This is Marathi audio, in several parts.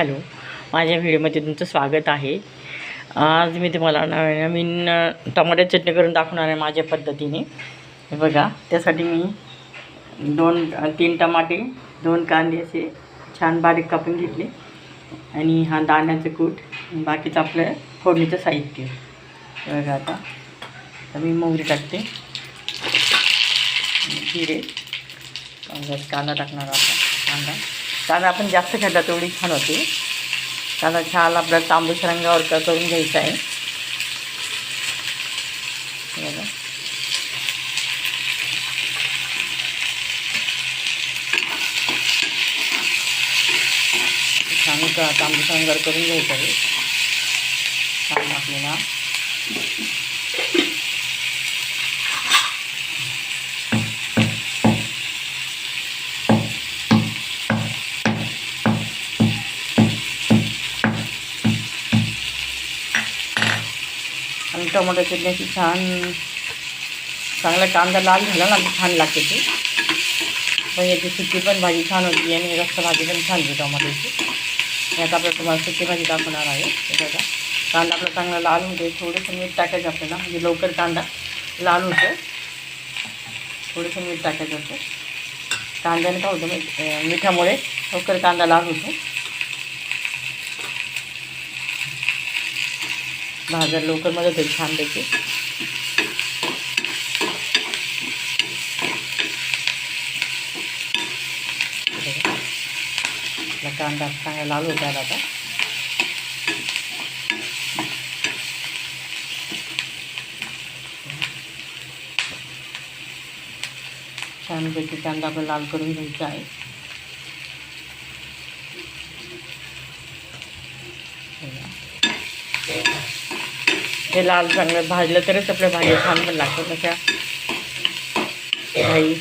हॅलो. माझ्या व्हिडिओमध्ये तुमचं स्वागत आहे. आज मी तुम्हाला नवीन टमाटे चटणी करून दाखवणार आहे माझ्या पद्धतीने. हे बघा त्यासाठी मी दोन तीन टमाटे दोन कांदे असे छान बारीक कापून घेतले. आणि हा दाण्याचं कूट बाकीचं आपलं फोडणीचं साहित्य. बघा आता. तर मी मोगरी टाकते. जिरे. कांदा टाकणार आता कांदा. कांदा आपण जास्त खाल्ला तेवढी छान होते. कांदा छान आपल्याला तांबूस रंगावर करून घ्यायचा आहे. छान का तांबूस रंगावर करून घ्यायचं आहे. छान आपल्याला. टोमॅटो टोमॅटो अशी छान चांगला कांदा लाल झाला ना छान लागते ती. पण याची सुकी पण भाजी छान होती आणि रस्त भाजी पण छान होती टोमॅटोची. याचा आपल्याला तुम्हाला सुकी भाजी दाखवणार आहे. त्याचा कांदा आपला चांगला लाल होते थोडंसं मीठ टाकायचं आपल्याला. म्हणजे लवकर कांदा लाल होतो थोडंसं मीठ टाकायचं असतं कांद्याने काय होतं माहिती- मिठामुळे लवकर कांदा लाल होतो. भाज्या लवकर मदत होईल छान पैकी कांदा चांगला लाल होता आला आता. छानपैकी कांदा आपण लाल करून घ्यायचा आहे. Yeah. हे लाल चांगलं भाजलं तरच आपल्या भाज्या छान पण लागतात तशा घाई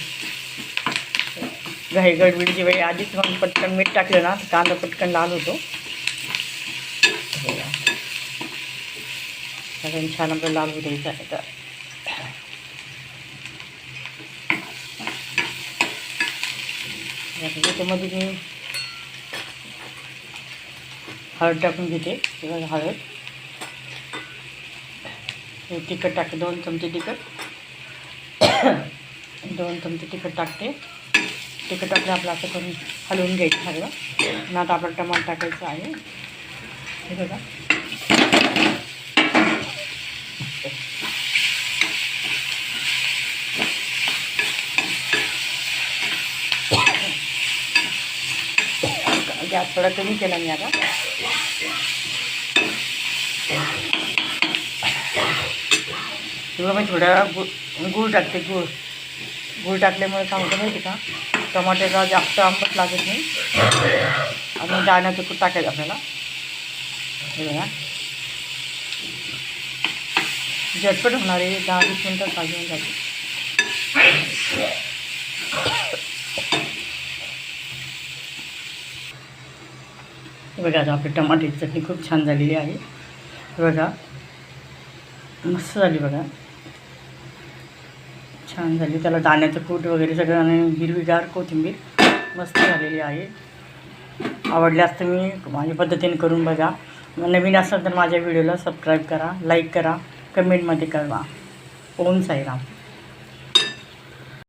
घाई गडबडीची वेळी आधीच मग पटकन मीठ टाकलं ना तर कांदा पटकन लाल होतो सगळ्यांनी छान आपलं लाल होऊ द्यायचं आता त्याच्यामध्ये मी टाकून घेते हळद तिखट टाकते दोन चमचे तिखट दोन चमचे तिखट टाकते. तिखट टाकलं आपलं असं करून हलवून घ्यायचं. सगळं आणि आता आपलं टमाटर टाकायचं आहे. हे बघा. गॅस थोडा कमी केला मी आता. मी थोडा गूळ टाकते, गूळ. गूळ टाकल्यामुळे काय होतं माहिती का? टमाट्याला जास्त आंबट लागत नाही. आणि दाण्याचं कूट टाकायचं आपल्याला. हे बघा. झटपट होणार आहे दहा वीस मिनटात भाजी होऊन जाते बघा, आता आपली टमाट्याची छान झालेली हे बघा. मस्त छान झाली. त्याला दाण्याचं कूट वगैरे सगळं आणि हिरवीगार कोथिंबीर मस्त झालेली आहे. आवडल्यास तुम्ही माझ्या पद्धतीने करून बघा. नवीन असाल तर माझ्या व्हिडिओला सबस्क्राईब करा लाईक करा कमेंटमध्ये कळवा. ओम साईराम.